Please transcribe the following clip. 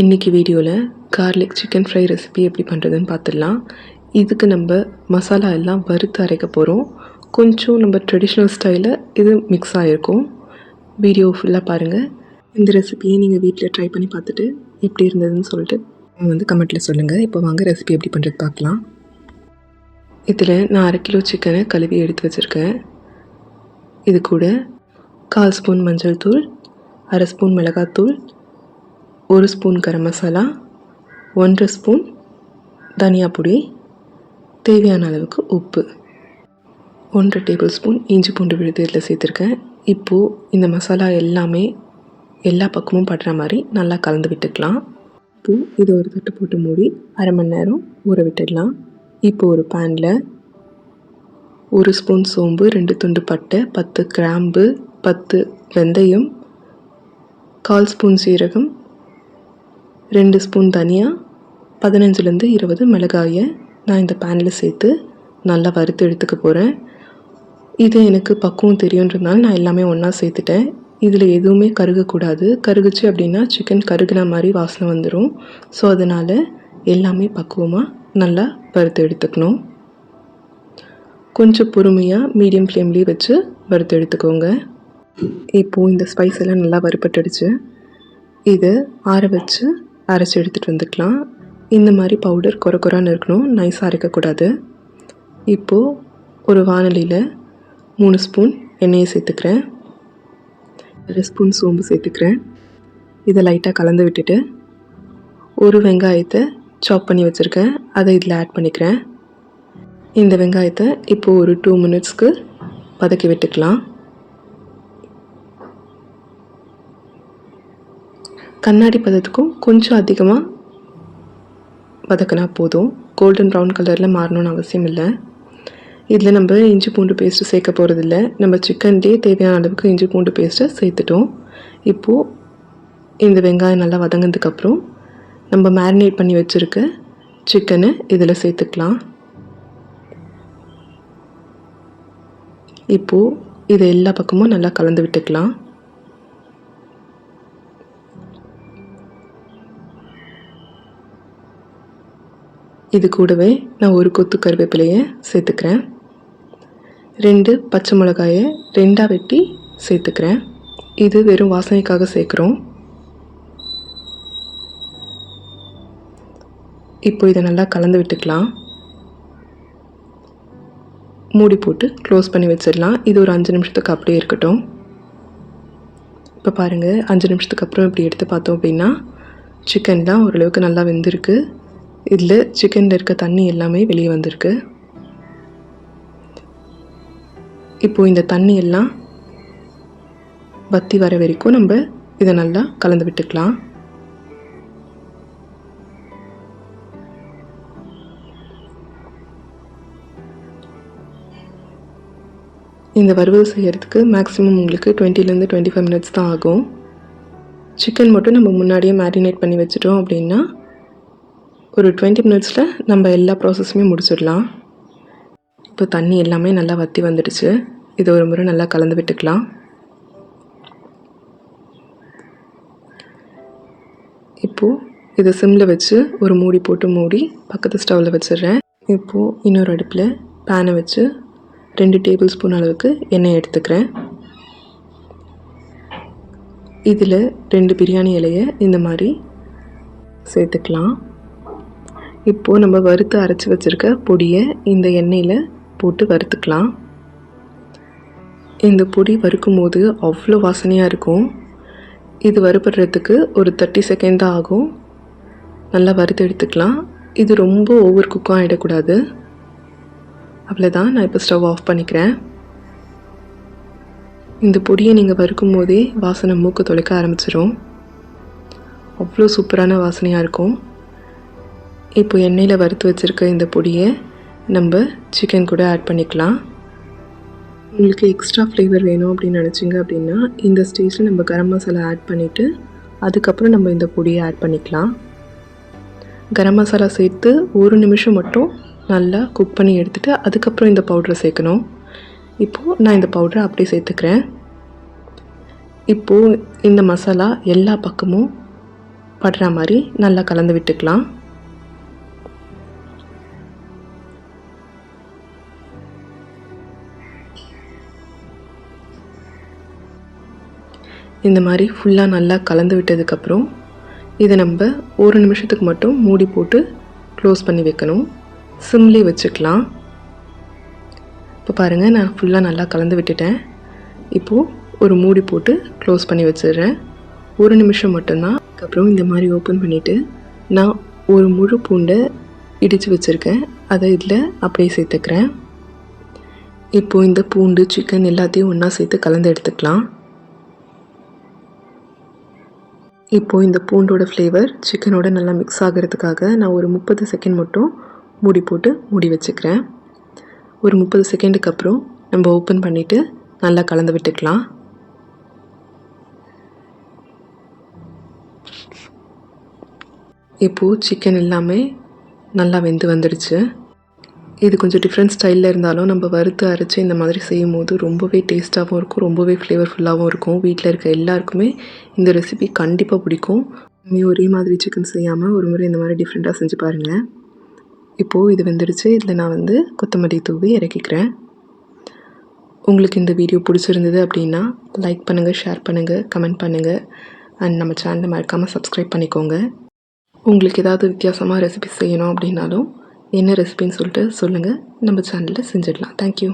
இன்றைக்கி வீடியோவில் garlic chicken fry recipe எப்படி பண்ணுறதுன்னு பார்த்துடலாம் இதுக்கு நம்ம மசாலா எல்லாம் வறுத்து அரைக்க போகிறோம் கொஞ்சம் நம்ம ட்ரெடிஷ்னல் ஸ்டைலில் இது மிக்ஸ் ஆகிருக்கும் வீடியோ ஃபுல்லாக பாருங்கள் இந்த ரெசிபியை நீங்கள் வீட்டில் ட்ரை பண்ணி பார்த்துட்டு எப்படி இருந்ததுன்னு சொல்லிட்டு வந்து கமெண்ட்டில் சொல்லுங்கள் இப்போ வாங்க ரெசிபி எப்படி பண்ணுறது பார்க்கலாம். இதில் நான் அரை கிலோ சிக்கனை கழுவி எடுத்து வச்சுருக்கேன். இது கூட கால் ஸ்பூன் மஞ்சள் தூள் அரை ஸ்பூன் மிளகாத்தூள் ஒரு ஸ்பூன் கரம் மசாலா ஒன்றரை ஸ்பூன் தனியா பொடி தேவையான அளவுக்கு உப்பு. ஒன்றரை டேபிள் ஸ்பூன் இஞ்சி பூண்டு விழுது இதில் சேர்த்துருக்கேன். இப்போது இந்த மசாலா எல்லாமே எல்லா பக்கமும் படுற மாதிரி நல்லா கலந்து விட்டுக்கலாம். இப்போது இதை ஒரு தட்டு போட்டு மூடி அரை மணி நேரம் ஊற விட்டுடலாம். இப்போ ஒரு பேனில் ஒரு ஸ்பூன் சோம்பு ரெண்டு துண்டு பட்டை பத்து கிராம்பு பத்து வெந்தயம் கால் ஸ்பூன் சீரகம் ரெண்டு ஸ்பூன் தனியா பதினஞ்சுலேருந்து இருபது மிளகாயை நான் இந்த பேனில் சேர்த்து நல்லா வறுத்து எடுத்துக்க போகிறேன் இது எனக்கு பக்குவம் தெரியுன்றதுனால நான் எல்லாமே ஒன்றா சேர்த்துட்டேன். இதில் எதுவுமே கருகக்கூடாது. கருகுச்சு அப்படின்னா சிக்கன் கருகின மாதிரி வாசனை வந்துடும் ஸோ அதனால் எல்லாமே பக்குவமாக நல்லா வறுத்து எடுத்துக்கணும். கொஞ்சம் பொறுமையாக மீடியம் ஃப்ளேம்லேயே வச்சு வறுத்து எடுத்துக்கோங்க. இப்போது இந்த ஸ்பைஸ் எல்லாம் நல்லா வறுப்பட்டுடுச்சு இதை ஆற வச்சு அரைச்சி எடுத்துகிட்டு வந்துக்கலாம். இந்த மாதிரி பவுடர் குறை குறான்னு இருக்கணும். நைஸாக இருக்கக்கூடாது இப்போது ஒரு வானலியில் மூணு ஸ்பூன் எண்ணெயை சேர்த்துக்கிறேன். ரெண்டு ஸ்பூன் சோம்பு சேர்த்துக்கிறேன். இதை லைட்டாக கலந்து விட்டுட்டு ஒரு வெங்காயத்தை சாப் பண்ணி வச்சுருக்கேன். அதை இதில் ஆட் பண்ணிக்கிறேன். இந்த வெங்காயத்தை இப்போது ஒரு டூ மினிட்ஸ்க்கு வதக்கி விட்டுக்கலாம். கண்ணாடி பதத்துக்கும் கொஞ்சம் அதிகமாக வதக்கினா போதும். கோல்டன் ப்ரௌன் கலரில் மாறணும்னு அவசியம் இல்லை. இதில் நம்ம இஞ்சி பூண்டு பேஸ்ட்டு சேர்க்க போகிறதில்ல நம்ம சிக்கன்லேயே தேவையான அளவுக்கு இஞ்சி பூண்டு பேஸ்ட்டை சேர்த்துட்டோம். இப்போது இந்த வெங்காயம் நல்லா வதங்கினதுக்கப்புறம் நம்ம மேரினேட் பண்ணி வச்சுருக்க சிக்கனை இதில் சேர்த்துக்கலாம். இப்போது இதை எல்லா பக்கமும் நல்லா கலந்து விட்டுக்கலாம். இது கூடவே நான் ஒரு கொத்து கருவேப்பிலையை சேர்த்துக்கிறேன். ரெண்டு பச்சை மிளகாயை ரெண்டாக வெட்டி சேர்த்துக்கிறேன். இது வெறும் வாசனைக்காக சேர்க்குறோம். இப்போ இதை நல்லா கலந்து விட்டுக்கலாம். மூடி போட்டு க்ளோஸ் பண்ணி வச்சிடலாம். இது ஒரு அஞ்சு நிமிஷத்துக்கு அப்படியே இருக்கட்டும். இப்போ பாருங்கள் அஞ்சு நிமிஷத்துக்கு அப்புறம் இப்படி எடுத்து பார்த்தோம் அப்படின்னா சிக்கன் தான் ஓரளவுக்கு நல்லா வெந்திருக்கு. இதில் சிக்கனில் இருக்க தண்ணி எல்லாமே வெளியே வந்திருக்கு. இப்போது இந்த தண்ணி எல்லாம் வத்தி வர வரைக்கும் நம்ம இதை நல்லா கலந்து விட்டுக்கலாம். இந்த வறுவல் செய்கிறதுக்கு மேக்ஸிமம் உங்களுக்கு டுவெண்ட்டிலேருந்து டுவெண்ட்டி ஃபைவ் மினிட்ஸ் தான் ஆகும். சிக்கன் மட்டும் நம்ம முன்னாடியே மேரினேட் பண்ணி வச்சிட்டோம் அப்படின்னா ஒரு டுவெண்ட்டி மினிட்ஸில் நம்ம எல்லா ப்ராசஸுமே முடிச்சிடலாம். இப்போ தண்ணி எல்லாமே நல்லா வற்றி வந்துடுச்சு. இதை ஒரு முறை நல்லா கலந்து விட்டுக்கலாம். இப்போது இதை சிம்மில் வச்சு ஒரு மூடி போட்டு மூடி பக்கத்து ஸ்டவ்வில் வச்சிடுறேன். இப்போது இன்னொரு அடுப்பில் பேனை வச்சு ரெண்டு டேபிள் ஸ்பூன் அளவுக்கு எண்ணெய் எடுத்துக்கிறேன். இதில் ரெண்டு பிரியாணி இலையை இந்த மாதிரி சேர்த்துக்கலாம். இப்போது நம்ம வறுத்து அரைச்சி வச்சுருக்க பொடியை இந்த எண்ணெயில் போட்டு வறுத்துக்கலாம். இந்த பொடி வறுக்கும் போது அவ்வளோ வாசனையாக இருக்கும். இது வறுபடுறதுக்கு ஒரு தேர்ட்டி செகண்ட் தான் ஆகும். நல்லா வறுத்து எடுத்துக்கலாம். இது ரொம்ப ஓவர் குக்கும் ஆகிடக்கூடாது அவ்வளோதான் நான் இப்போ ஸ்டவ் ஆஃப் பண்ணிக்கிறேன். இந்த பொடியை நீங்கள் வறுக்கும் போதே வாசனை மூக்கு தொலைக்க ஆரம்பிச்சிடும் அவ்வளோ சூப்பரான வாசனையாக இருக்கும். இப்போ எண்ணெயில் வறுத்து வச்சுருக்க இந்த பொடியை நம்ம சிக்கன் கூட ஆட் பண்ணிக்கலாம். உங்களுக்கு எக்ஸ்ட்ரா ஃப்ளேவர் வேணும் அப்படின்னு நினச்சிங்க அப்படின்னா இந்த ஸ்டேஜில் நம்ம கரம் மசாலா ஆட் பண்ணிவிட்டு அதுக்கப்புறம் நம்ம இந்த பொடியை ஆட் பண்ணிக்கலாம். கரம் மசாலா சேர்த்து ஒரு நிமிஷம் மட்டும் நல்லா குக் பண்ணி எடுத்துகிட்டு அதுக்கப்புறம் இந்த பவுடரை சேர்க்கணும். இப்போது நான் இந்த பவுடரை அப்படியே சேர்த்துக்கிறேன். இப்போது இந்த மசாலா எல்லா பக்கமும் படுற மாதிரி நல்லா கலந்து விட்டுக்கலாம். இந்த மாதிரி ஃபுல்லாக நல்லா கலந்து விட்டதுக்கப்புறம் இதை நம்ம ஒரு நிமிஷத்துக்கு மட்டும் மூடி போட்டு க்ளோஸ் பண்ணி வைக்கணும். சிம்லே வச்சுக்கலாம். இப்போ பாருங்கள் நான் ஃபுல்லாக நல்லா கலந்து விட்டுட்டேன். இப்போது ஒரு மூடி போட்டு க்ளோஸ் பண்ணி வச்சிடுறேன். ஒரு நிமிஷம் மட்டும்தான். அதுக்கப்புறம் இந்த மாதிரி ஓப்பன் பண்ணிவிட்டு நான் ஒரு முழு பூண்டை இடித்து வச்சுருக்கேன். அதை இதில் அப்படியே சேர்த்துக்கிறேன். இப்போது இந்த பூண்டு சிக்கன் எல்லாத்தையும் ஒன்றா சேர்த்து கலந்து எடுத்துக்கலாம். இப்போது இந்த பூண்டோட ஃப்ளேவர் சிக்கனோட நல்லா மிக்ஸ் ஆகிறதுக்காக நான் ஒரு முப்பது செகண்ட் மட்டும் மூடி போட்டு மூடி வச்சுக்கிறேன். ஒரு முப்பது செகண்டுக்கு அப்புறம் நம்ம ஓப்பன் பண்ணிவிட்டு நல்லா கலந்து விட்டுக்கலாம். இப்போது சிக்கன் எல்லாமே நல்லா வெந்து வந்துடுச்சு. இது கொஞ்சம் டிஃப்ரெண்ட் ஸ்டைலில் இருந்தாலும் நம்ம வறுத்து அரைச்சி இந்த மாதிரி செய்யும் போது ரொம்பவே டேஸ்ட்டாகவும் இருக்கும் ரொம்பவே ஃப்ளேவர்ஃபுல்லாகவும் இருக்கும். வீட்டில் இருக்க எல்லாருக்குமே இந்த ரெசிபி கண்டிப்பாக பிடிக்கும். இனிமே ஒரே மாதிரி சிக்கன் செய்யாமல் ஒரு முறை இந்த மாதிரி டிஃப்ரெண்ட்டாக செஞ்சு பாருங்கள் இப்போது இது வந்துடுச்சு. இதில் நான் வந்து கொத்தமல்லி தூவி இறக்கிக்கிறேன். உங்களுக்கு இந்த வீடியோ பிடிச்சிருந்தது அப்படின்னா லைக் பண்ணுங்கள் ஷேர் பண்ணுங்கள் கமெண்ட் பண்ணுங்கள் அண்ட் நம்ம சேனலை மறக்காமல் சப்ஸ்கிரைப் பண்ணிக்கோங்க. உங்களுக்கு ஏதாவது வித்தியாசமாக ரெசிபி செய்யணும் அப்படின்னாலும் என்ன ரெசிபின்னு சொல்லிட்டு சொல்லுங்கள் நம்ம சேனலில் செஞ்சிடலாம். தேங்க்யூ